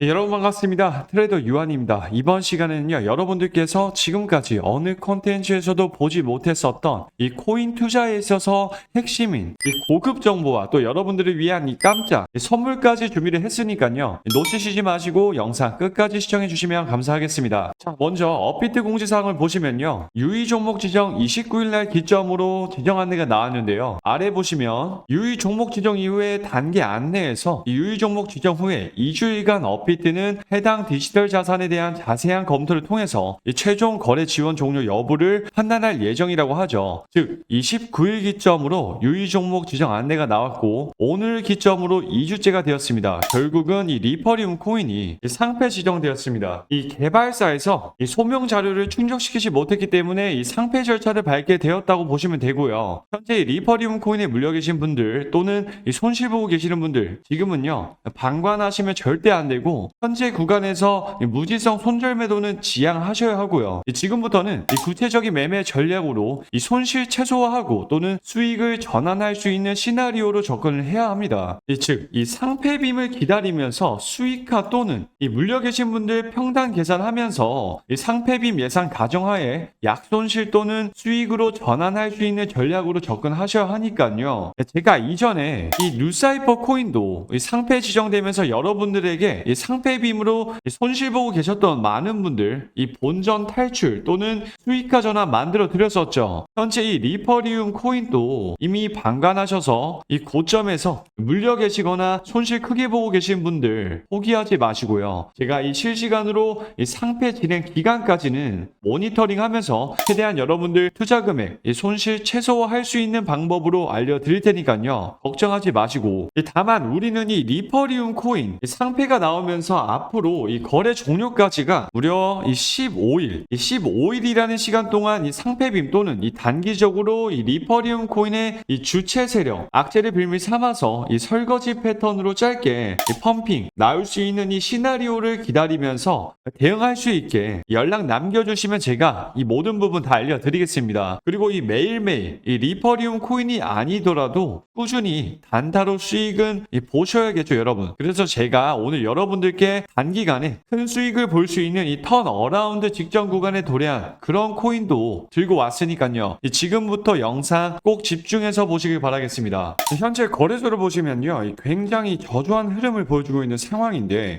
네, 여러분 반갑습니다. 트레이더 유한입니다. 이번 시간에는요, 여러분들께서 지금까지 어느 콘텐츠에서도 보지 못했었던 이 코인 투자에 있어서 핵심인 이 고급 정보와 또 여러분들을 위한 이 깜짝 이 선물까지 준비를 했으니까요, 놓치시지 마시고 영상 끝까지 시청해 주시면 감사하겠습니다. 자, 먼저 업비트 공지사항을 보시면요, 유의 종목 지정 29일날 기점으로 지정 안내가 나왔는데요, 아래 보시면 유의 종목 지정 이후에 단계 안내에서 이 유의 종목 지정 후에 2주일간 업 비트는 해당 디지털 자산에 대한 자세한 검토를 통해서 이 최종 거래 지원 종료 여부를 판단할 예정이라고 하죠. 즉 29일 기점으로 유의 종목 지정 안내가 나왔고 오늘 기점으로 2주째가 되었습니다. 결국은 이 리퍼리움 코인이 이 상패 지정되었습니다. 이 개발사에서 이 소명 자료를 충족시키지 못했기 때문에 이 상패 절차를 밟게 되었다고 보시면 되고요. 현재 이 리퍼리움 코인에 물려 계신 분들 또는 이 손실 보고 계시는 분들 지금은요 방관하시면 절대 안 되고 현재 구간에서 이 무지성 손절 매도는 지양하셔야 하고요. 이 지금부터는 이 구체적인 매매 전략으로 이 손실 최소화하고 또는 수익을 전환할 수 있는 시나리오로 접근을 해야 합니다. 이 즉, 이 상패빔을 기다리면서 수익화 또는 이 물려 계신 분들 평단 계산하면서 이 상패빔 예상 가정하에 약손실 또는 수익으로 전환할 수 있는 전략으로 접근하셔야 하니까요. 제가 이전에 이 뉴사이퍼 코인도 이 상패 지정되면서 여러분들에게 이 상패빔으로 이 손실 보고 계셨던 많은 분들 이 본전 탈출 또는 수익화 전환 만들어 드렸었죠. 현재 이 리퍼리움 코인도 이미 방관하셔서 이 고점에서 물려 계시거나 손실 크게 보고 계신 분들 포기하지 마시고요. 제가 이 실시간으로 이 상패 진행 기간까지는 모니터링 하면서 최대한 여러분들 투자 금액 이 손실 최소화할 수 있는 방법으로 알려드릴 테니까요. 걱정하지 마시고 이 다만 우리는 이 리퍼리움 코인 이 상패가 나오면 서 앞으로 이 거래 종료까지가 무려 이 15일 이 15일이라는 시간 동안 이 상패빔 또는 이 단기적으로 이 리퍼리움 코인의 이 주체 세력 악재를 빌미 삼아서 이 설거지 패턴으로 짧게 이 펌핑 나올 수 있는 이 시나리오를 기다리면서 대응할 수 있게 연락 남겨주시면 제가 이 모든 부분 다 알려드리겠습니다. 그리고 이 매일매일 이 리퍼리움 코인이 아니더라도 꾸준히 단타로 수익은 이 보셔야겠죠 여러분. 그래서 제가 오늘 여러분들 께 단기간에 큰 수익을 볼 수 있는 이 턴 어라운드 직전 구간에 도래한 그런 코인도 들고 왔으니까요. 이 지금부터 영상 꼭 집중해서 보시길 바라겠습니다. 현재 거래소를 보시면요. 이 굉장히 저조한 흐름을 보여주고 있는 상황인데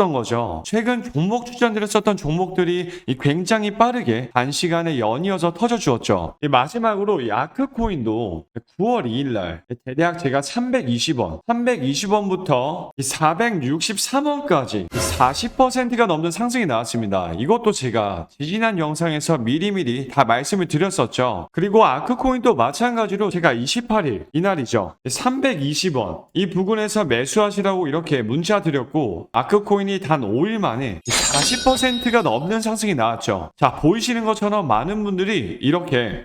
던 거죠. 최근 종목 추천드렸었던 종목들이 이 굉장히 빠르게 단시간에 연이어서 터져 주었죠. 이 마지막으로 이 아크코인도 9월 2일 날 대략 제가 320원, 320원부터 463원까지 40%가 넘는 상승이 나왔습니다. 이것도 제가 지지난 영상에서 미리미리 다 말씀을 드렸었죠. 그리고 아크 코인도 마찬가지로 제가 28일 이날이죠. 320원 이 부근에서 매수하시라고 이렇게 문자 드렸고 아크 코인이 단 5일 만에 40%가 넘는 상승이 나왔죠. 자 보이시는 것처럼 많은 분들이 이렇게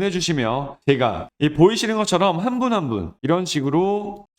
주시면 제가 이 보이시는 것처럼 한 분 한분 이런 식으로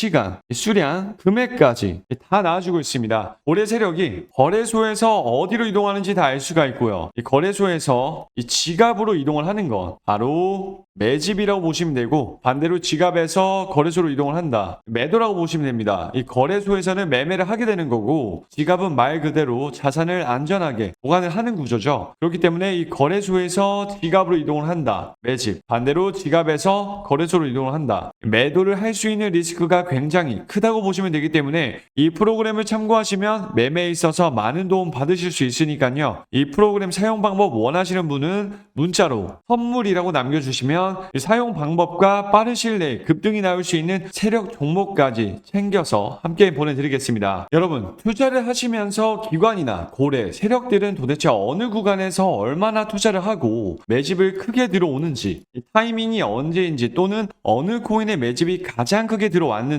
시간, 이 수량, 금액까지 다 나와주고 있습니다. 올해 세력이 거래소에서 어디로 이동하는지 다 알 수가 있고요. 이 거래소에서 이 지갑으로 이동을 하는 건 바로 매집이라고 보시면 되고 반대로 지갑에서 거래소로 이동을 한다. 매도라고 보시면 됩니다. 이 거래소에서는 매매를 하게 되는 거고 지갑은 말 그대로 자산을 안전하게 보관을 하는 구조죠. 그렇기 때문에 이 거래소에서 지갑으로 이동을 한다. 매집. 반대로 지갑에서 거래소로 이동을 한다. 매도를 할 수 있는 리스크가 굉장히 크다고 보시면 되기 때문에 이 프로그램을 참고하시면 매매에 있어서 많은 도움 받으실 수 있으니까요. 이 프로그램 사용 방법 원하시는 분은 문자로 선물이라고 남겨주시면 이 사용 방법과 빠른 시일 내에 급등이 나올 수 있는 세력 종목까지 챙겨서 함께 보내드리겠습니다. 여러분 투자를 하시면서 기관이나 고래, 세력들은 도대체 어느 구간에서 얼마나 투자를 하고 매집을 크게 들어오는지 이 타이밍이 언제인지 또는 어느 코인의 매집이 가장 크게 들어왔는지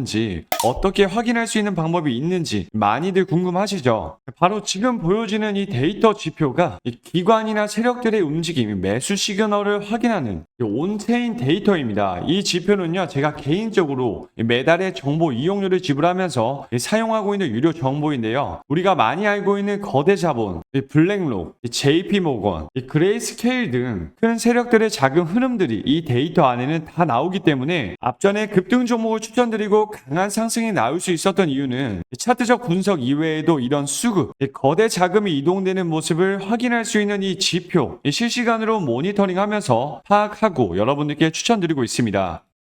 어떻게 확인할 수 있는 방법이 있는지 많이들 궁금하시죠? 바로 지금 보여지는 이 데이터 지표가 이 기관이나 세력들의 움직임, 매수 시그널을 확인하는 이 온체인 데이터입니다. 이 지표는요, 제가 개인적으로 이 매달의 정보 이용료를 지불하면서 이 사용하고 있는 유료 정보인데요. 우리가 많이 알고 있는 거대 자본, 이 블랙록, 이 JP 모건, 이 그레이스케일 등 큰 세력들의 자금 흐름들이 이 데이터 안에는 다 나오기 때문에 앞전에 급등 종목을 추천드리고 강한 상승이 나올 수 있었던 이유는 이 차트적 분석 이외에도 이런 수급, 이 거대 자금이 이동되는 모습을 확인할 수 있는 이 지표, 이 실시간으로 모니터링하면서 파악하고 여러분들께 추천드리고 있습니다.